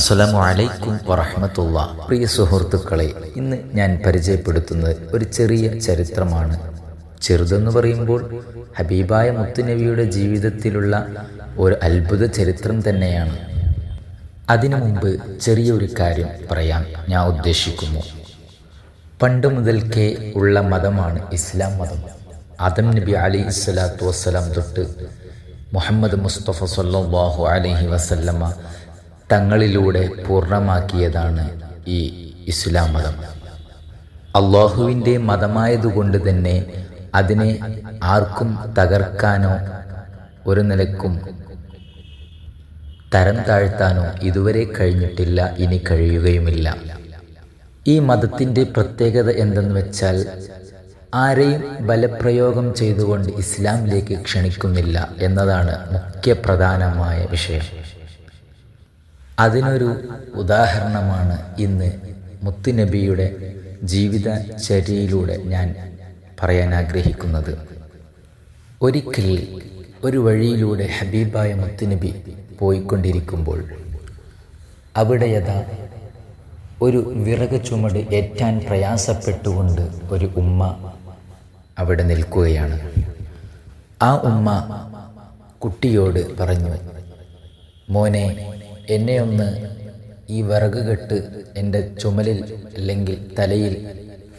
അസ്സലാമു അലൈക്കും വറഹമത്തുള്ള. പ്രിയ സുഹൃത്തുക്കളെ ഇന്ന് ഞാൻ പരിചയപ്പെടുത്തുന്നത് ഒരു ചെറിയ ചരിത്രമാണ്. ചെറുതെന്ന് പറയുമ്പോൾ ഹബീബായ മുത്തുനബിയുടെ ജീവിതത്തിലുള്ള ഒരു അത്ഭുത ചരിത്രം തന്നെയാണ്. അതിനു മുമ്പ് ചെറിയൊരു കാര്യം പറയാൻ ഞാൻ ഉദ്ദേശിക്കുന്നു. പണ്ട് മുതൽക്കേ ഉള്ള മതമാണ് ഇസ്ലാം മതം. ആദം നബി അലി ഇസ്ലാത്തു വസ്സലാം തൊട്ട് മുഹമ്മദ് മുസ്തഫ സല്ലാഹു അലഹി വസല്ലമ്മ തങ്ങളിലൂടെ പൂർണമാക്കിയതാണ് ഈ ഇസ്ലാം മതം. അള്ളാഹുവിന്റെ മതമായതുകൊണ്ട് തന്നെ അതിനെ ആർക്കും തകർക്കാനോ ഒരു നിലക്കും തരം താഴ്ത്താനോ ഇതുവരെ കഴിഞ്ഞിട്ടില്ല ഇനി കഴിയുകയുമില്ല. ഈ മതത്തിന്റെ പ്രത്യേകത എന്തെന്ന് വെച്ചാൽ ആരെയും ബലപ്രയോഗം ചെയ്തുകൊണ്ട് ഇസ്ലാമിലേക്ക് ക്ഷണിക്കുന്നില്ല എന്നതാണ് മുഖ്യ പ്രധാനമായ വിഷയം. അതിനൊരു ഉദാഹരണമാണ് ഇന്ന് മുത്തുനബിയുടെ ജീവിതചര്യയിലൂടെ ഞാൻ പറയാൻ ആഗ്രഹിക്കുന്നത്. ഒരിക്കൽ ഒരു വഴിയിലൂടെ ഹബീബായ മുത്തുനബി പോയിക്കൊണ്ടിരിക്കുമ്പോൾ അവിടെ യഥാ ഒരു വിറക് ചുമട് ഏറ്റാൻ പ്രയാസപ്പെട്ടുകൊണ്ട് ഒരു ഉമ്മ അവിടെ നിൽക്കുകയാണ്. ആ ഉമ്മ കുട്ടിയോട് പറഞ്ഞു മോനെ എന്നെ ഒന്ന് ഈ വിറക് കെട്ട് എന്റെ ചുമലിൽ അല്ലെങ്കിൽ തലയിൽ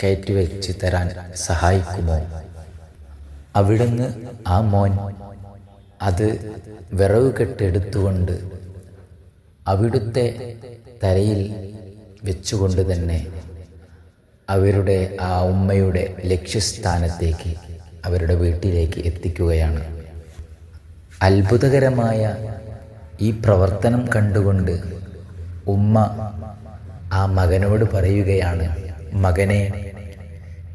കയറ്റി വെച്ച് തരാൻ സഹായിക്കുമോ? അവിടുന്ന് ആ മോൻ അത് വിറക് കെട്ടെടുത്തുകൊണ്ട് അവിടുത്തെ തലയിൽ വെച്ചുകൊണ്ട് തന്നെ അവരുടെ ആ ഉമ്മയുടെ ലക്ഷ്യസ്ഥാനത്തേക്ക് അവരുടെ വീട്ടിലേക്ക് എത്തിക്കുകയാണ്. അത്ഭുതകരമായ ഈ പ്രവർത്തനം കണ്ടുകൊണ്ട് ഉമ്മ ആ മകനോട് പറയുകയാണ് മകനെ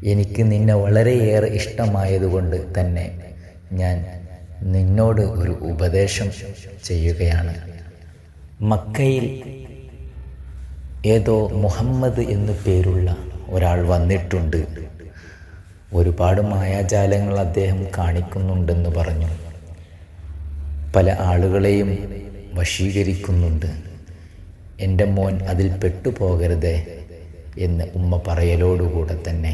എനിക്ക് നിന്നെ വളരെയേറെ ഇഷ്ടമായതുകൊണ്ട് തന്നെ ഞാൻ നിന്നോട് ഒരു ഉപദേശം ചെയ്യുകയാണ്. മക്കയിൽ ഏതോ മുഹമ്മദ് എന്നു പേരുള്ള ഒരാൾ വന്നിട്ടുണ്ട്. ഒരുപാട് മായാജാലങ്ങൾ അദ്ദേഹം കാണിക്കുന്നുണ്ടെന്ന് പറഞ്ഞു. പല ആളുകളെയും വശീകരിക്കുന്നുണ്ട്. എന്റെ മോൻ അതിൽ പെട്ടുപോകരുത് എന്ന് ഉമ്മ പറയലോടുകൂടെ തന്നെ.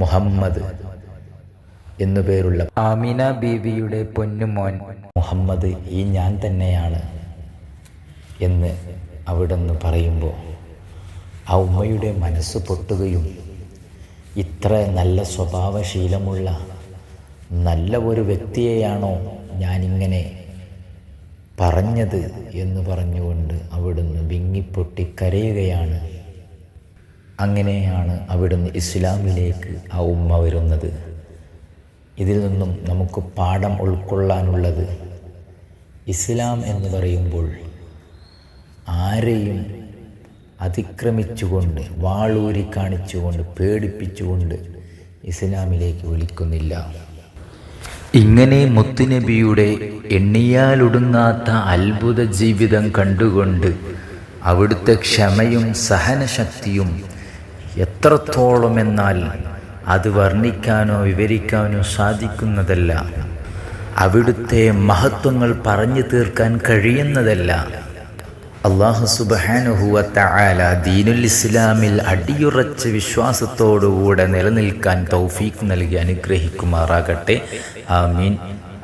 മുഹമ്മദ് എന്നുപേരുള്ള ആമിന ബീവിയുടെ പൊന്നുമോൻ മുഹമ്മദ് ഈ ഞാൻ തന്നെയാണ് എന്ന് അവിടുന്ന് പറയുമ്പോൾ ആ ഉമ്മയുടെ മനസ്സ് പൊട്ടുകയും ഇത്ര നല്ല സ്വഭാവശീലമുള്ള നല്ല ഒരു വ്യക്തിയെയാണോ ഞാനിങ്ങനെ പറഞ്ഞത് എന്ന് പറഞ്ഞുകൊണ്ട് അവിടുന്ന് വിങ്ങിപ്പൊട്ടി കരയുകയാണ്. അങ്ങനെയാണ് അവിടുന്ന് ഇസ്ലാമിലേക്ക് ആ ഉമ്മ വരുന്നത്. ഇതിൽ നിന്നും നമുക്ക് പാഠം ഉൾക്കൊള്ളാനുള്ളത് ഇസ്ലാം എന്ന് പറയുമ്പോൾ ആരെയും അതിക്രമിച്ചുകൊണ്ട് വാളൂരി കാണിച്ചുകൊണ്ട് പേടിപ്പിച്ചുകൊണ്ട് ഇസ്ലാമിലേക്ക് വിളിക്കുന്നില്ല. ഇങ്ങനെ മുത്തുനബിയുടെ എണ്ണിയാലൊടുങ്ങാത്ത അത്ഭുത ജീവിതം കണ്ടുകൊണ്ട് അവിടുത്തെ ക്ഷമയും സഹനശക്തിയും എത്രത്തോളം എന്നാൽ അത് വർണിക്കാനോ വിവരിക്കാനോ സാധിക്കുന്നതല്ല. അവിടുത്തെ മഹത്വങ്ങൾ പറഞ്ഞു തീർക്കാൻ കഴിയുന്നതല്ല. അള്ളാഹു സുബാനുഹുവല ദീനുൽ ഇസ്ലാമിൽ അടിയുറച്ച വിശ്വാസത്തോടുകൂടെ നിലനിൽക്കാൻ തൗഫീഖ് നൽകി അനുഗ്രഹിക്കുമാറാകട്ടെ. ആമീൻ.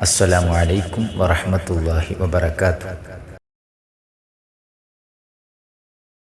അസ്സലാമു അലൈക്കും വറഹമത്തല്ലാഹി വബർക്കാത്തു